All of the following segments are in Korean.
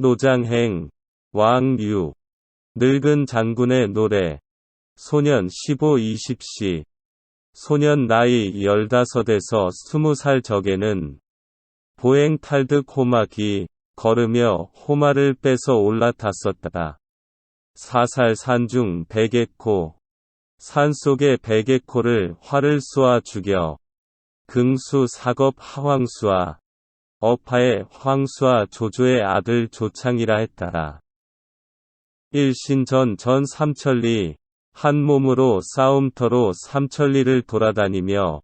노장행, 왕유, 늙은 장군의 노래, 소년 15-20시, 소년 나이 15에서 20살 적에는 보행 탈득 호막이 걸으며 호마를 빼서 올라탔었다. 사살 산중 백개코 산속의 백개코를 활을 쏘아 죽여 긍수 사겁 하황수와 어파의 황수와 조조의 아들 조창이라 했다라. 일신전 전 삼천리 한 몸으로 싸움터로 삼천리를 돌아다니며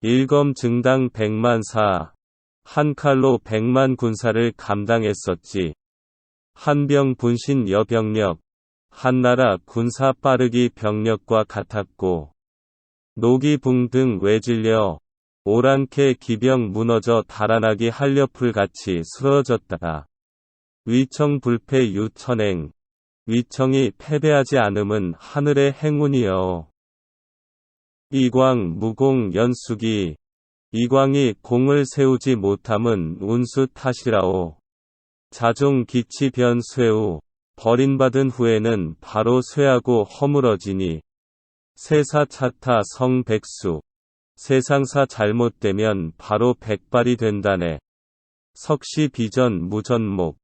일검 증당 백만사 한 칼로 백만 군사를 감당했었지. 한병 분신 여병력 한나라 군사 빠르기 병력과 같았고 노기붕 등 외질려 오랑캐 기병 무너져 달아나기 한려풀같이 쓰러졌다가 위청 불패 유천행. 위청이 패배하지 않음은 하늘의 행운이여. 이광 무공 연숙이 이광이 공을 세우지 못함은 운수 탓이라오. 자종 기치 변쇠우. 버림받은 후에는 바로 쇠하고 허물어지니. 세사 차타 성 백수 세상사 잘못되면 바로 백발이 된다네. 석시 비전 무전목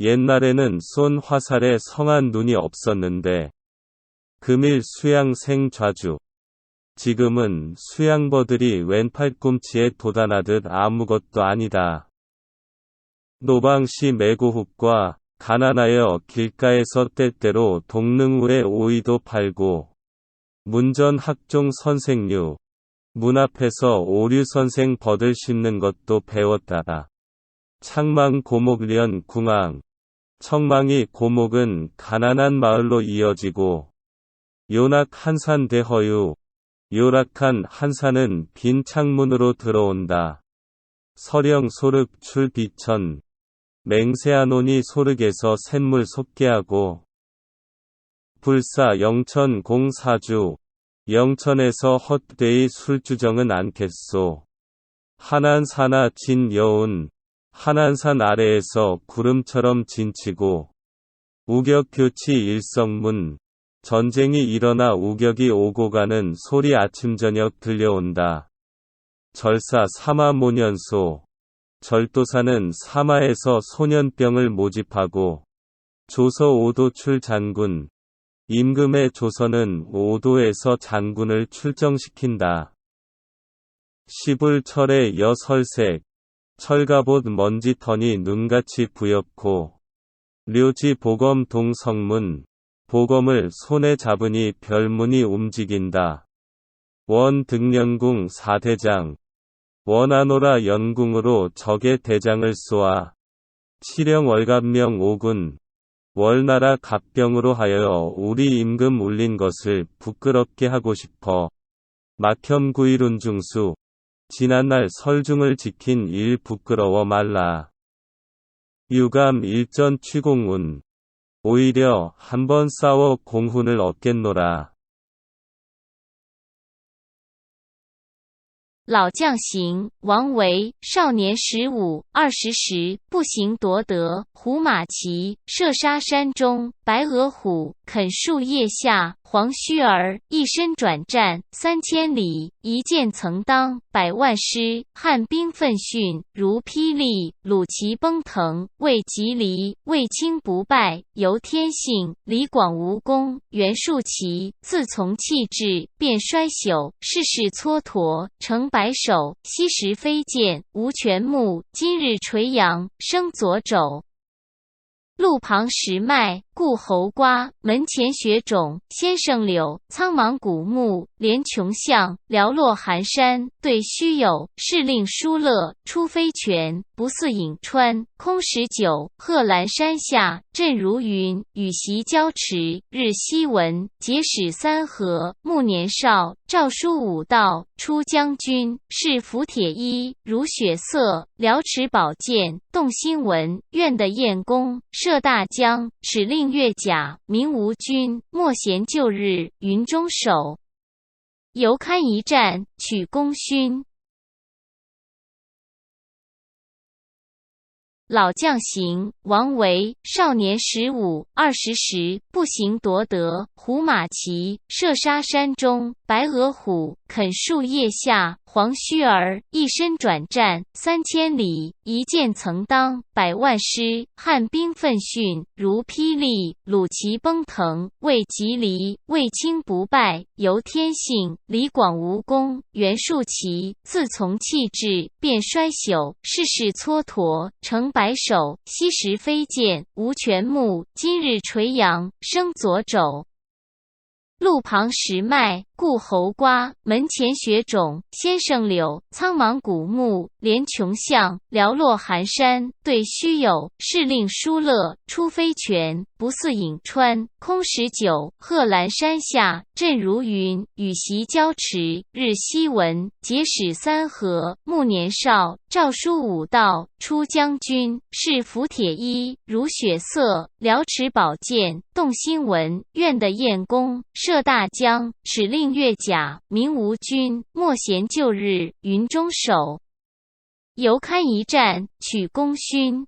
옛날에는 쏜 화살에 성한 눈이 없었는데 금일 수양생 좌주 지금은 수양버들이 왼팔 꿈치에 도단하듯 아무것도 아니다. 노방시 매고훅과 가난하여 길가에서 때때로 동릉우에 오이도 팔고 문전 학종 선생류 문 앞에서 오류 선생 버들 심는 것도 배웠다라. 창망 고목련 궁왕 청망이 고목은 가난한 마을로 이어지고 요낙 한산 대허유 요락한 한산은 빈 창문으로 들어온다. 서령 소륵 출 비천 맹세하노니 소륵에서 샘물 속게하고 불사 영천 공사주 영천에서 헛되이 술주정은 않겠소. 한안사나 진여운 한안산 아래에서 구름처럼 진치고 우격교치 일성문 전쟁이 일어나 우격이 오고 가는 소리 아침 저녁 들려온다. 절사 사마 모년소 절도사는 사마에서 소년병을 모집하고 조서 오도출 장군 임금의 조선은 오도에서 장군을 출정시킨다. 시불철의 여설색 철갑옷 먼지터니 눈같이 부엽고 료지 보검 동성문 보검을 손에 잡으니 별문이 움직인다. 원 등령궁 사대장 원하노라 연궁으로 적의 대장을 쏘아 칠령 월갑명 오군 월나라 갑병으로 하여 우리 임금 울린 것을 부끄럽게 하고 싶어 막혐구일운중수 지난날 설중을 지킨 일 부끄러워 말라. 유감 일전 취공운 오히려 한번 싸워 공훈을 얻겠노라. 老将行，王维少年十五二十时，步行夺得胡马骑，射杀山中。白额虎，啃树叶下黄须儿，一身转战三千里，一剑曾当百万师。汉兵奋迅如霹雳，虏骑奔腾未及离。卫青不败由天性，李广无功袁术奇。自从弃智便衰朽，世事蹉跎成白首。昔时飞剑无全目，今日垂杨生左肘。路旁石脉，故侯瓜；门前雪种，先生柳。苍茫古木，连穷巷；寥落寒山，对虚有。是令疏勒出飞泉，不似颍川空石久。贺兰山下，阵如云；雨袭交池，日夕闻。结使三河，暮年少。诏书武道，出将军。是服铁衣，如雪色；辽池宝剑，动心文。愿得燕弓，射大江。使令月甲，明无君。莫嫌旧日，云中守。犹堪一战，取功勋。老将行，王维少年十五二十时，步行夺得胡马骑，射杀山中。白额虎，啃树叶下。黄须儿，一身转战三千里，一剑曾当百万师。汉兵奋迅如霹雳，虏骑奔腾未及离。卫青不败由天性，李广无功袁术奇。自从弃智，便衰朽，世事蹉跎。成白首，昔时飞剑无全目，今日垂杨生左肘。路旁石脉，故侯瓜；门前雪冢，先生柳。苍茫古木，连穷巷；寥落寒山，对虚有。是令疏勒出飞泉，不似颍川空石久。贺兰山下，阵如云。雨袭交池，日夕闻。结使三河，暮年少。诏书武道，出将军。是服铁衣，如雪色。辽持宝剑，动心文。愿得燕弓，射大江。使令越甲，名无君。莫嫌旧日云中守。犹堪一战，取功勋。